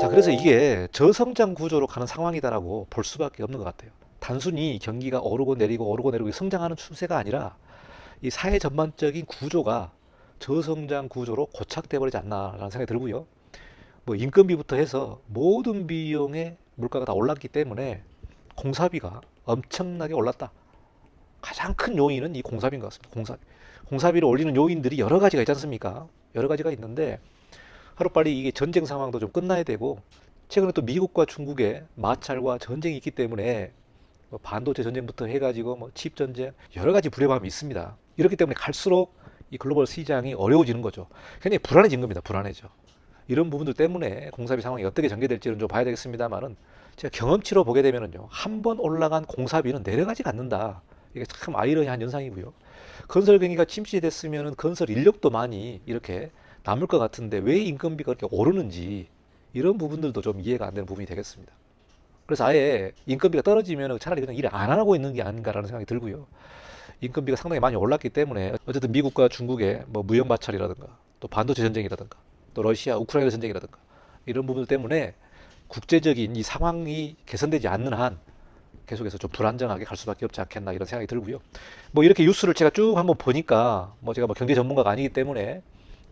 자, 그래서 이게 저성장 구조로 가는 상황이다라고 볼 수밖에 없는 것 같아요. 단순히 경기가 오르고 내리고 오르고 내리고 성장하는 추세가 아니라 이 사회 전반적인 구조가 저성장 구조로 고착돼 버리지 않나라는 생각이 들고요. 뭐 인건비부터 해서 모든 비용의 물가가 다 올랐기 때문에 공사비가 엄청나게 올랐다. 가장 큰 요인은 이 공사비인 것 같습니다. 공사비. 공사비를 올리는 요인들이 여러 가지가 있지 않습니까? 여러 가지가 있는데 하루빨리 이게 전쟁 상황도 좀 끝나야 되고 최근에 또 미국과 중국의 마찰과 전쟁이 있기 때문에 뭐 반도체 전쟁부터 해가지고 뭐 칩 전쟁 여러 가지 불협화음이 있습니다. 이렇기 때문에 갈수록 이 글로벌 시장이 어려워지는 거죠. 굉장히 불안해진 겁니다. 불안해져. 이런 부분들 때문에 공사비 상황이 어떻게 전개될지는 좀 봐야 되겠습니다만은 제가 경험치로 보게 되면은요 한 번 올라간 공사비는 내려가지 않는다. 이게 참 아이러니한 현상이고요. 건설 경기가 침체됐으면은 건설 인력도 많이 이렇게 남을 것 같은데 왜 인건비가 그렇게 오르는지 이런 부분들도 좀 이해가 안 되는 부분이 되겠습니다. 그래서 아예 인건비가 떨어지면 차라리 그냥 일을 안 하고 있는 게 아닌가라는 생각이 들고요. 인건비가 상당히 많이 올랐기 때문에 어쨌든 미국과 중국의 뭐 무역 마찰이라든가 또 반도체 전쟁이라든가 또 러시아 우크라이나 전쟁이라든가 이런 부분들 때문에 국제적인 이 상황이 개선되지 않는 한 계속해서 좀 불안정하게 갈 수밖에 없지 않겠나 이런 생각이 들고요. 뭐 이렇게 뉴스를 제가 쭉 한번 보니까 뭐 제가 뭐 경제 전문가가 아니기 때문에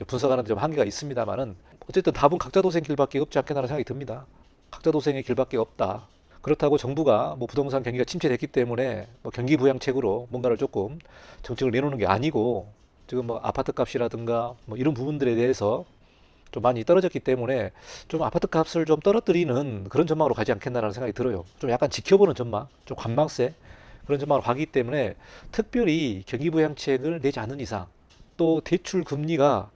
분석하는 데좀 한계가 있습니다만은 어쨌든 답은 각자 도생 길밖에 없지 않겠나라는 생각이 듭니다. 각자 도생의 길밖에 없다. 그렇다고 정부가 뭐 부동산 경기가 침체됐기 때문에 뭐 경기 부양책으로 뭔가를 조금 정책을 내놓는 게 아니고 지금 뭐 아파트 값이라든가 뭐 이런 부분들에 대해서 좀 많이 떨어졌기 때문에 좀 아파트 값을 좀 떨어뜨리는 그런 전망으로 가지 않겠나라는 생각이 들어요. 좀 약간 지켜보는 전망, 좀 관망세 그런 전망으로 가기 때문에 특별히 경기 부양책을 내지 않는 이상 또 대출 금리가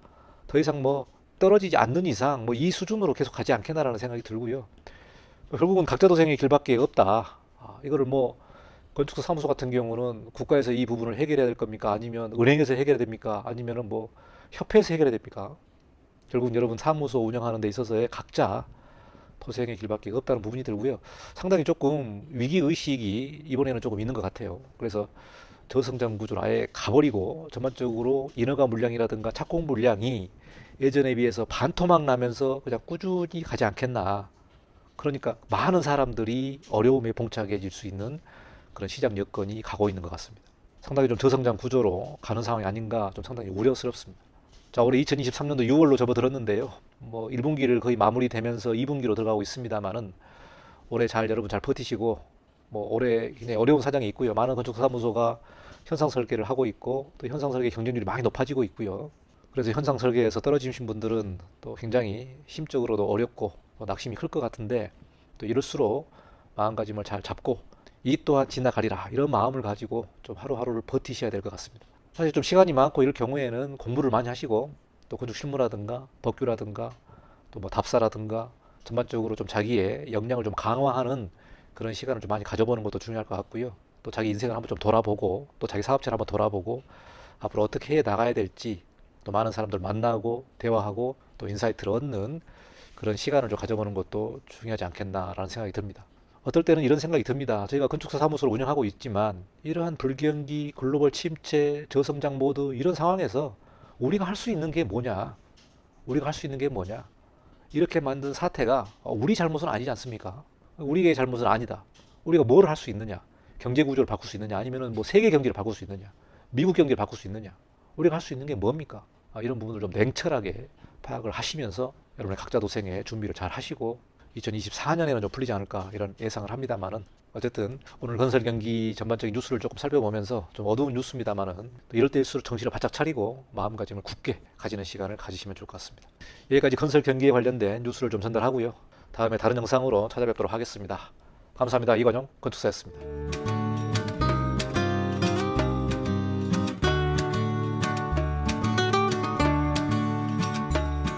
더 이상 뭐 떨어지지 않는 이상 뭐 이 수준으로 계속 가지 않겠나라는 생각이 들고요. 결국은 각자 도생의 길밖에 없다. 아, 이거를 뭐 건축사 사무소 같은 경우는 국가에서 이 부분을 해결해야 될 겁니까? 아니면 은행에서 해결해야 됩니까? 아니면은 뭐 협회에서 해결해야 됩니까? 결국 여러분 사무소 운영하는 데 있어서의 각자 도생의 길밖에 없다는 부분이 들고요. 상당히 조금 위기 의식이 이번에는 조금 있는 것 같아요. 그래서 저성장 구조를 아예 가버리고 전반적으로 인허가 물량이라든가 착공 물량이 예전에 비해서 반토막 나면서 그냥 꾸준히 가지 않겠나. 그러니까 많은 사람들이 어려움에 봉착해질 수 있는 그런 시장 여건이 가고 있는 것 같습니다. 상당히 좀 저성장 구조로 가는 상황이 아닌가 좀 상당히 우려스럽습니다. 자, 올해 2023년도 6월로 접어들었는데요. 뭐 1분기를 거의 마무리되면서 2분기로 들어가고 있습니다만은 올해 잘 여러분 잘 버티시고 뭐 올해 굉장히 어려운 사정이 있고요. 많은 건축사무소가 현상 설계를 하고 있고 또 현상 설계 경쟁률이 많이 높아지고 있고요. 그래서 현상 설계에서 떨어지신 분들은 또 굉장히 심적으로도 어렵고 또 낙심이 클 것 같은데 또 이럴수록 마음가짐을 잘 잡고 이 또한 지나가리라 이런 마음을 가지고 좀 하루하루를 버티셔야 될 것 같습니다. 사실 좀 시간이 많고 이럴 경우에는 공부를 많이 하시고 또 건축 실무라든가 법규라든가 또 뭐 답사라든가 전반적으로 좀 자기의 역량을 좀 강화하는 그런 시간을 좀 많이 가져보는 것도 중요할 것 같고요. 또 자기 인생을 한번 좀 돌아보고 또 자기 사업체를 한번 돌아보고 앞으로 어떻게 해 나가야 될지 또 많은 사람들 만나고 대화하고 또 인사이트를 얻는 그런 시간을 좀 가져보는 것도 중요하지 않겠나라는 생각이 듭니다. 어떨 때는 이런 생각이 듭니다. 저희가 건축사 사무소를 운영하고 있지만 이러한 불경기, 글로벌 침체, 저성장 모드 이런 상황에서 우리가 할 수 있는 게 뭐냐? 우리가 할 수 있는 게 뭐냐? 이렇게 만든 사태가 우리 잘못은 아니지 않습니까? 우리의 잘못은 아니다. 우리가 뭘 할 수 있느냐? 경제 구조를 바꿀 수 있느냐? 아니면은 뭐 세계 경제를 바꿀 수 있느냐? 미국 경제를 바꿀 수 있느냐? 우리가 할 수 있는 게 뭡니까? 아, 이런 부분을 좀 냉철하게 파악을 하시면서 여러분의 각자 도생의 준비를 잘 하시고 2024년에는 좀 풀리지 않을까 이런 예상을 합니다만은 어쨌든 오늘 건설 경기 전반적인 뉴스를 조금 살펴보면서 좀 어두운 뉴스입니다만은 또 이럴 때일수록 정신을 바짝 차리고 마음가짐을 굳게 가지는 시간을 가지시면 좋을 것 같습니다. 여기까지 건설 경기에 관련된 뉴스를 좀 전달하고요. 다음에 다른 영상으로 찾아뵙도록 하겠습니다. 감사합니다. 이건영 건축사였습니다.